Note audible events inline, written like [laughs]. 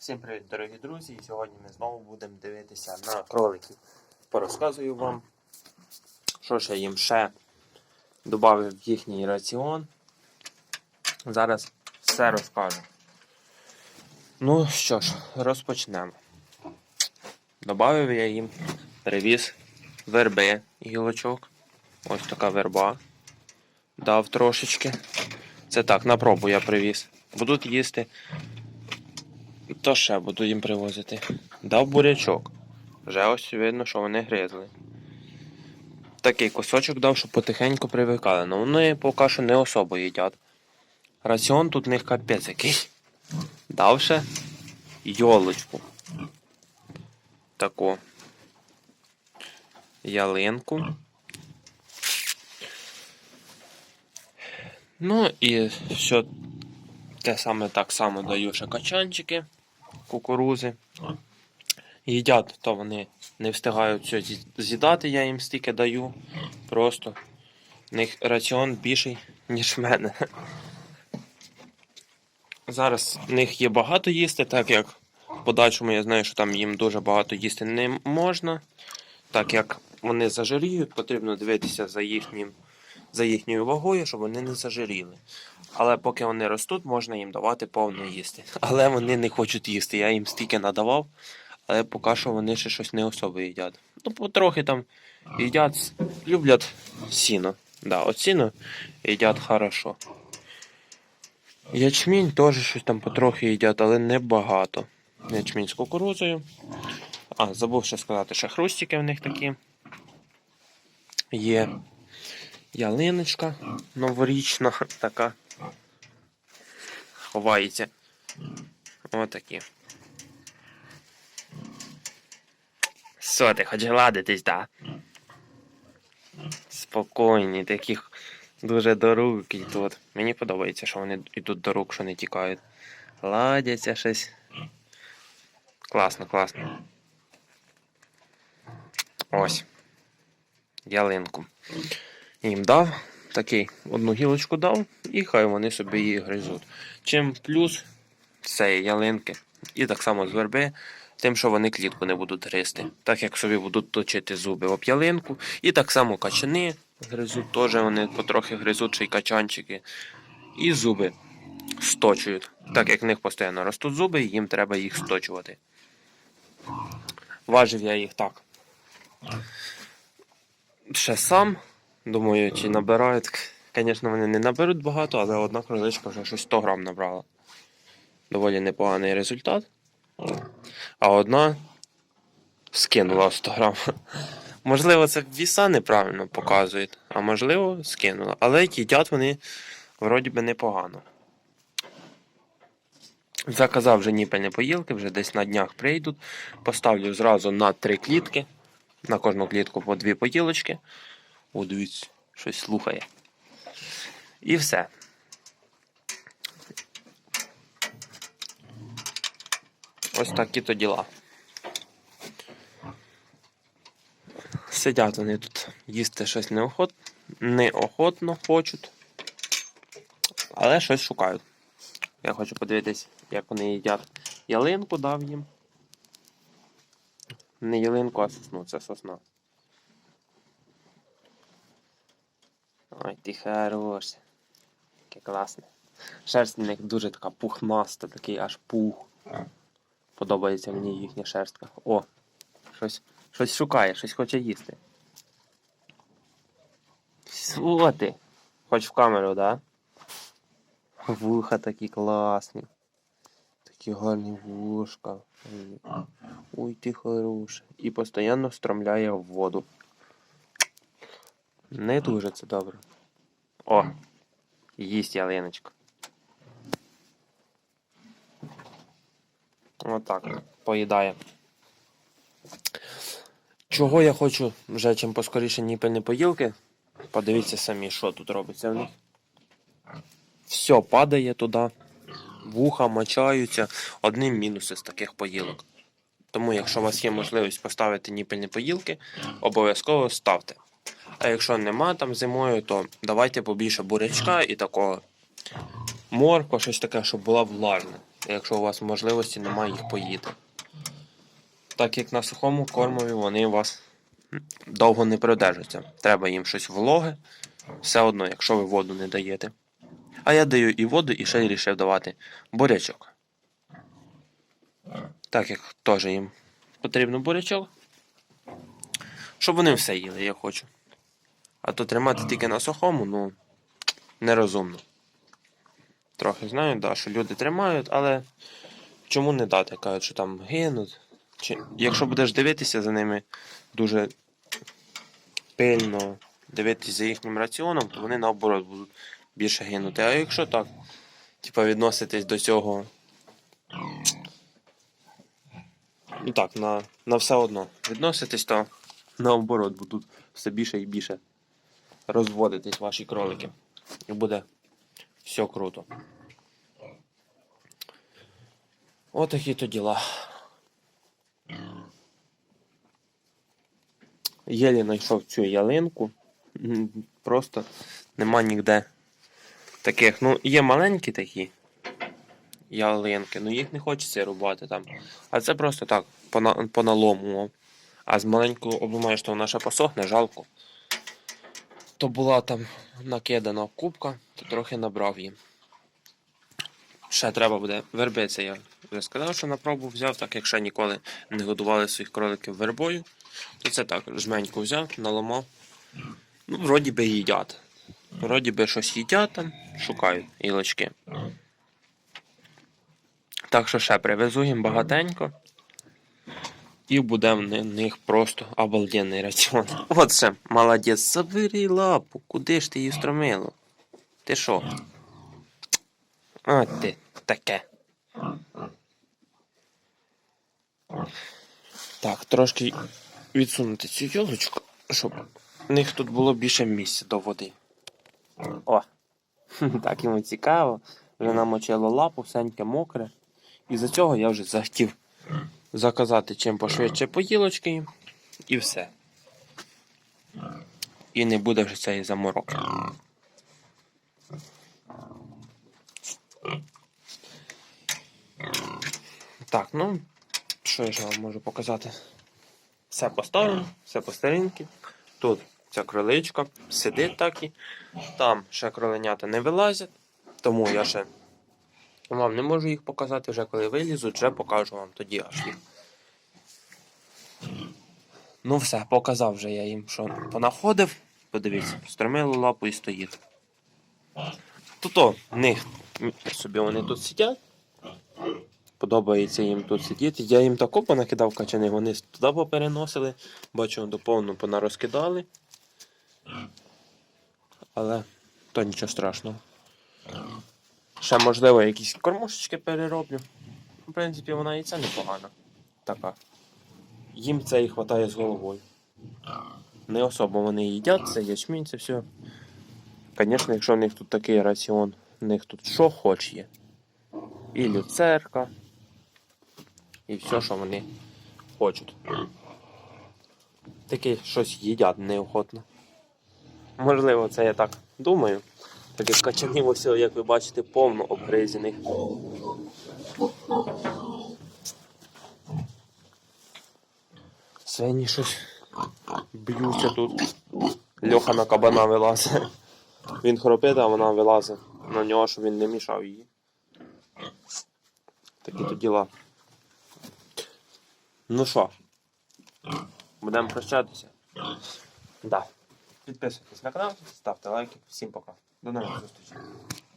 Всім привіт, дорогі друзі! І сьогодні ми знову будемо дивитися на кроликів. Порозказую вам, що ж я їм ще додав в їхній раціон. Зараз все розкажу. Ну що ж, розпочнемо. Добавив я їм привіз верби гілочок. Ось така верба. Дав трошечки. Це так, на пробу я привіз. Будуть їсти. То ще буду їм привозити. Дав бурячок. Вже ось видно, що вони гризли. Такий кусочок дав, щоб потихеньку привикали. Ну вони поки що не особо їдять. Раціон тут в них капець який. Дав ще йолочку. Таку ялинку. Ну і все те саме так само даю ще качанчики, кукурузи. Їдять, то вони не встигають все з'їдати, я їм стільки даю. Просто в них раціон більший, ніж в мене. Зараз в них є багато їсти, так як в подальшому я знаю, що там їм дуже багато їсти не можна. Так як вони зажиріють, потрібно дивитися за їхнім, за їхньою вагою, щоб вони не зажиріли. Але поки вони ростуть, можна їм давати повно їсти. [laughs] Але вони не хочуть їсти. Я їм стільки надавав, але поки що вони ще щось не особо їдять. Ну, потрохи там їдять, люблять сіно. Да, от сіно їдять хорошо. Ячмінь теж щось там потрохи їдять, але не багато. Ячмінь з кукурузою. А, забув ще сказати, що хрустики в них такі. Є ялиночка новорічна така. Ховається. Отакі. Що ти, хоч гладитись, да? Спокійні, таких дуже до рук йдуть. Мені подобається, що вони йдуть до рук, що не тікають. Ладяться щось. Класно, класно. Ось. Ялинку. Їм дав. Такий одну гілочку дав, і хай вони собі її гризуть. Чим плюс цієї ялинки, і так само з верби, тим, що вони клітку не будуть гризти. Так як собі будуть точити зуби об ялинку. І так само качани гризуть, теж вони потрохи гризуть ще качанчики. І зуби сточують. Так як в них постійно ростуть зуби, їм треба їх сточувати. Важив я їх так. Ще сам. Думаю, чи набирають. Звісно, вони не наберуть багато, але одна кроличка вже щось 100 грам набрала. Доволі непоганий результат. А одна скинула 100 грам. [laughs] Можливо, це віса неправильно показують, а можливо, скинула. Але їдять вони вроді би непогано. Заказав вже ніпельні поїлки, вже десь на днях прийдуть. Поставлю зразу на три клітки. На кожну клітку по дві поїлочки. О, дивіться, щось слухає. І все. Ось такі то діла. Сидять вони тут їсти щось неохот... неохотно хочуть. Але щось шукають. Я хочу подивитись, як вони їдять ялинку дав їм. Не ялинку, а сосну, це сосна. Ой, ти хорош. Яке класне. Шерсть в них дуже така пухнаста, такий аж пух. Подобається мені їхня шерстка. О! Щось, щось шукає, щось хоче їсти. Що ти? Хоч в камеру, да? Вуха такі класні. Такі гарні вушка. Ой, ти хороший. І постійно стромляє в воду. Не дуже це добре. О! Їсть ялиночка. Отак. Поїдає. Чого я хочу вже чим поскоріше ніпельні поїлки? Подивіться самі, що тут робиться в них. Все падає туди. Вуха мочаються. Одним мінуси з таких поїлок. Тому, якщо у вас є можливість поставити ніпельні поїлки, обов'язково ставте. А якщо нема там зимою, то давайте побільше бурячка і такого морква, щось таке, щоб була влажна. якщо у вас можливості немає їх поїти. Так як на сухому кормові вони у вас довго не продержаться. Треба їм щось вологе, все одно, якщо ви воду не даєте. А я даю і воду, і ще й рішив давати бурячок. Так як теж їм потрібно бурячок. Щоб вони все їли, я хочу. А то тримати тільки на сухому, ну, нерозумно. Трохи знаю, да, що люди тримають, але чому не дати? Кажуть, що там гинуть. Чи... Якщо будеш дивитися за ними дуже пильно, дивитися за їхнім раціоном, то вони наоборот будуть більше гинути. А якщо так, типа відноситись до цього. Ну так, на, на все одно. Відноситись, то наоборот будуть все більше і більше розводитись ваші кролики. І буде все круто. Отакі то діла. Єлі знайшов цю ялинку. Просто нема ніде таких. Ну, є маленькі такі ялинки, ну їх не хочеться рубати там. А це просто так, по, на, по налому. А з маленького обламаєш, що вона ще посохне, жалко. То була там накидана кубка, то трохи набрав їм. Ще треба буде вербиця, я вже сказав, що на пробу взяв, так як ще ніколи не годували своїх кроликів вербою. То це так, жменьку взяв, наламав. Ну, вроді би їдять. Вроді би щось їдять там, шукають гілочки. Так що ще привезу їм багатенько. І буде в них просто обалденний раціон. [laughs] От це, молодець, забери лапу, куди ж ти її стромило? Ти що? А ти таке. Так, трошки відсунути цю йолочку, щоб в них тут було більше місця до води. О! [laughs] Так йому цікаво. Вже намочило лапу, всеньке мокре. І за цього я вже захотів заказати чим пошвидше поїлочки і все. І не буде вже цієї замороки. Так, ну, що я ще вам можу показати? Все поставлено, все по старинки. Тут ця кроличка сидить так і. Там ще кроленята не вилазять, тому я ще вам не можу їх показати, вже коли вилізуть, вже покажу вам тоді аж їх. Ну все, показав вже я їм, що понаходив. Подивіться, стромили лапу і стоїть. Тут них собі вони тут сидять. Подобається їм тут сидіти. Я їм тако понакидав качани, вони туди попереносили. Бачу, до повну понарозкидали. Але то нічого страшного. Ще, можливо, якісь кормушечки перероблю. В принципі, вона і це непогана. Така. Їм це і хватає з головою. Не особо вони їдять, це ячмінь, це все. Звісно, якщо в них тут такий раціон, в них тут що хоч є. І люцерка, і все, що вони хочуть. Таке щось їдять неохотно. Можливо, це я так думаю. Так як як ви бачите, повно обгризених. Свині щось б'ються тут. Льоха на кабана вилазить. Він хропить, а вона вилазить на нього, щоб він не мішав її. Такі то діла. Ну що, будемо прощатися? Да. Підписуйтесь на канал, ставте лайки. Всім пока. No, no, no, no.